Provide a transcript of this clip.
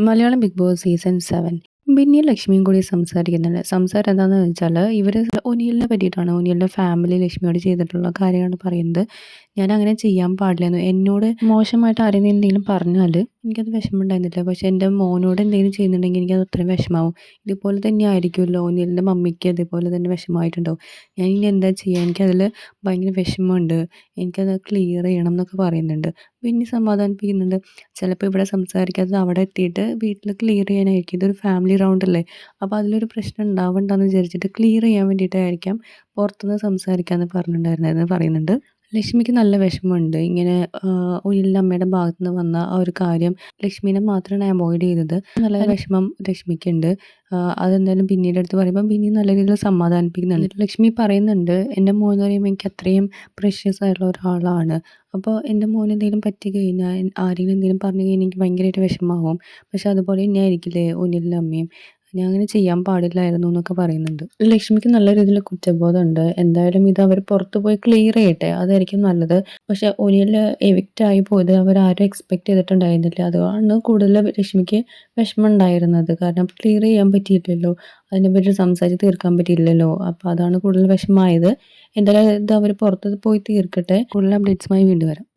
Malayalam Big Boss season seven. ബിന്നിയും ലക്ഷ്മിയും കൂടി സംസാരിക്കുന്നുണ്ട്. സംസാരം എന്താണെന്ന് വെച്ചാൽ ഇവർ ഒനിയലിനെ പറ്റിയിട്ടാണ്. ഒനിയലിന്റെ ഫാമിലി ലക്ഷ്മിയോട് ചെയ്തിട്ടുള്ള കാര്യമാണ് പറയുന്നത്. ഞാൻ അങ്ങനെ ചെയ്യാൻ പാടില്ലെന്ന്. എന്നോട് മോശമായിട്ട് ആരെങ്കിലും എന്തെങ്കിലും പറഞ്ഞാൽ എനിക്കത് വിഷമം ഉണ്ടായിരുന്നില്ല പക്ഷേ എന്റെ മോനോട് എന്തെങ്കിലും ചെയ്യുന്നുണ്ടെങ്കിൽ എനിക്കത് അത്രയും വിഷമാവും ഇതുപോലെ തന്നെ ആയിരിക്കുമല്ലോ ഒനിയലിന്റെ മമ്മിക്ക് അതേപോലെ തന്നെ വിഷമമായിട്ടുണ്ടാവും. ഞാൻ ഇനി എന്താ ചെയ്യുക എനിക്കതിൽ ഭയങ്കര വിഷമമുണ്ട്. എനിക്കത് ക്ലിയർ ചെയ്യണം എന്നൊക്കെ പറയുന്നുണ്ട്. പിന്നെ സമാധാനിപ്പിക്കുന്നുണ്ട്. ചിലപ്പോൾ ഇവിടെ സംസാരിക്കാതെ അവിടെ എത്തിയിട്ട് വീട്ടിൽ ക്ലിയർ ചെയ്യാനായിരിക്കും. ഇതൊരു ഫാമിലി റൗണ്ട് അല്ലേ? അപ്പോൾ അതിലൊരു പ്രശ്നം ഉണ്ടാവണ്ടെന്ന് വിചാരിച്ചിട്ട് ക്ലിയർ ചെയ്യാൻ വേണ്ടിയിട്ടായിരിക്കാം പുറത്തുനിന്ന് സംസാരിക്കാമെന്ന് പറഞ്ഞിട്ടുണ്ടായിരുന്നത് പറയുന്നുണ്ട്. ലക്ഷ്മിക്ക് നല്ല വിഷമമുണ്ട്. ഇങ്ങനെ ഒരില്ലമ്മയുടെ അമ്മയുടെ ഭാഗത്തു നിന്ന് വന്ന ആ ഒരു കാര്യം ലക്ഷ്മിനെ മാത്രമാണ് അവോയ്ഡ് ചെയ്തത്. നല്ല വിഷമം ലക്ഷ്മിക്കുണ്ട്. അതെന്തായാലും പിന്നീട് എടുത്ത് പറയുമ്പോൾ പിന്നെയും നല്ല രീതിയിൽ സമാധാനിപ്പിക്കുന്നുണ്ട്. ലക്ഷ്മി പറയുന്നുണ്ട് എന്റെ മോൻ എന്ന് പറയുമ്പോൾ എനിക്ക് അത്രയും പ്രഷ്യസ് ആയിട്ടുള്ള ഒരാളാണ്. അപ്പോൾ എന്റെ മോന് എന്തെങ്കിലും പറ്റി കഴിഞ്ഞാൽ ആരെങ്കിലും എന്തെങ്കിലും പറഞ്ഞു കഴിഞ്ഞാൽ എനിക്ക് ഭയങ്കരമായിട്ട് വിഷമമാകും. പക്ഷെ അതുപോലെ തന്നെ ആയിരിക്കില്ലേ ഒന്നിലും അമ്മയും? ഞാൻ അങ്ങനെ ചെയ്യാൻ പാടില്ലായിരുന്നു എന്നൊക്കെ പറയുന്നുണ്ട്. ലക്ഷ്മിക്ക് നല്ല രീതിയിൽ കുറ്റബോധമുണ്ട്. എന്തായാലും ഇത് അവർ പുറത്തു പോയി ക്ലിയർ ചെയ്യട്ടെ. അതായിരിക്കും നല്ലത്. പക്ഷെ ഒനിയിൽ എവിക്റ്റ് ആയി പോയത് അവരാരും എക്സ്പെക്ട് ചെയ്തിട്ടുണ്ടായിരുന്നില്ല. അതുകൊണ്ടാണ് കൂടുതൽ ലക്ഷ്മിക്ക് വിഷമം ഉണ്ടായിരുന്നത് കാരണം ക്ലിയർ ചെയ്യാൻ പറ്റിയില്ലല്ലോ. അതിനെപ്പറ്റി സംസാരിച്ച് തീർക്കാൻ പറ്റിയില്ലല്ലോ. അപ്പോൾ അതാണ് കൂടുതൽ വിഷമമായത്. എന്തായാലും ഇത് അവർ പുറത്ത് പോയി തീർക്കട്ടെ. കൂടുതൽ അപ്ഡേറ്റ്സുമായി വീണ്ടും വരാം.